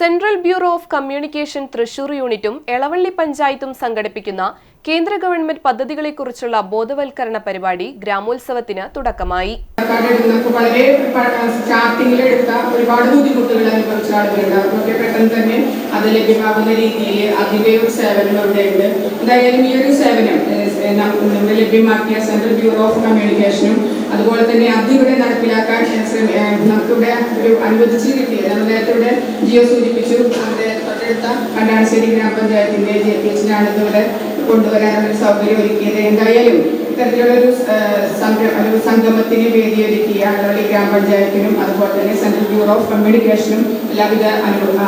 Central bureau of communication Thrissur യൂണിറ്റും എളവള്ളി പഞ്ചായത്തും സംഘടിപ്പിക്കുന്ന കേന്ദ്ര ഗവൺമെന്റ് പദ്ധതികളെക്കുറിച്ചുള്ള ബോധവൽക്കരണ പരിപാടി ഗ്രാമോത്സവത്തിന് തുടക്കമായി. സ്റ്റാർട്ടിങ്ങിൽ ഒരുപാട് ബുദ്ധിമുട്ടുകൾ അനുഭവിച്ച ആളുകളുണ്ട് പെട്ടെന്ന് തന്നെ അത് ലഭ്യമാകുന്ന രീതിയിൽ അതിന്റെ ഒരു സേവനം ഉണ്ട് എന്തായാലും ഈ ഒരു സേവനം നമ്മുടെ ലഭ്യമാക്കിയ സെൻട്രൽ ബ്യൂറോ ഓഫ് കമ്മ്യൂണിക്കേഷനും അതുപോലെ തന്നെ അതിവിടെ നടപ്പിലാക്കാൻ നമുക്കിവിടെ ഒരു അനുവദിച്ച് കിട്ടിയത്. നമ്മൾ നേരത്തെ ഇവിടെ ജിയോ സൂചിപ്പിച്ചു. നമ്മുടെ തൊട്ടടുത്ത കണ്ടാണശ്ശേരി ഗ്രാമപഞ്ചായത്തിന്റെ ജെ പി എച്ചിനാണ് ഇതിവിടെ കൊണ്ടുവരാനുള്ള സൗകര്യം ഒരുക്കിയത്. എന്തായാലും സംര- ഒരു സംഗമത്തിന് വേദിയൊരുക്കിയ അളവള്ളി ഗ്രാമപഞ്ചായത്തിനും അതുപോലെ തന്നെ സെൻട്രൽ ബ്യൂറോ ഓഫ് കമ്മ്യൂണിക്കേഷനും എല്ലാവിധ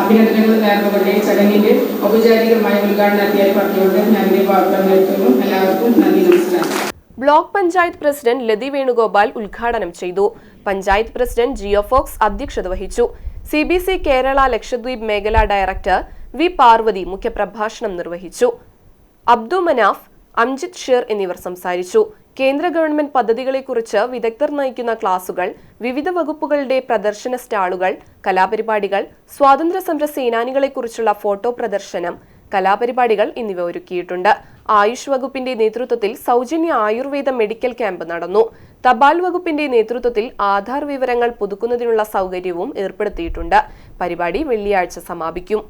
അഭിനന്ദനങ്ങളും നേർന്നുകൊണ്ട് ചടങ്ങിന്റെ ഔപചാരികമായ ഉദ്ഘാടനം നടത്തിയായി പറഞ്ഞുകൊണ്ട് ഞാൻ ഈ വാർത്ത നിർത്തുന്നു. എല്ലാവർക്കും നന്ദി നമസ്കാരം. ബ്ലോക്ക് പഞ്ചായത്ത് പ്രസിഡന്റ് ലതി വേണുഗോപാൽ ഉദ്ഘാടനം ചെയ്തു. പഞ്ചായത്ത് പ്രസിഡന്റ് ജിയോ ഫോക്സ് അധ്യക്ഷത വഹിച്ചു. C B C Kerala Lakshadweep മേഖലാ ഡയറക്ടർ വി പാർവതി മുഖ്യപ്രഭാഷണം നിർവഹിച്ചു. അബ്ദു മനാഫ് അംജിത് ഷേർ എന്നിവർ സംസാരിച്ചു. കേന്ദ്ര ഗവൺമെന്റ് പദ്ധതികളെക്കുറിച്ച് വിദഗ്ധർ നയിക്കുന്ന ക്ലാസുകൾ വിവിധ വകുപ്പുകളുടെ പ്രദർശന സ്റ്റാളുകൾ കലാപരിപാടികൾ സ്വാതന്ത്ര്യ സമര സേനാനികളെക്കുറിച്ചുള്ള ഫോട്ടോ പ്രദർശനം കലാപരിപാടികൾ എന്നിവ ഒരുക്കിയിട്ടുണ്ട്. ആയുഷ് വകുപ്പിന്റെ നേതൃത്വത്തിൽ സൗജന്യ ആയുർവേദ മെഡിക്കൽ ക്യാമ്പ് നടന്നു. തപാൽ വകുപ്പിന്റെ നേതൃത്വത്തിൽ ആധാർ വിവരങ്ങൾ പുതുക്കുന്നതിനുള്ള സൗകര്യവും ഏർപ്പെടുത്തിയിട്ടുണ്ട്. പരിപാടി വെള്ളിയാഴ്ച സമാപിക്കും.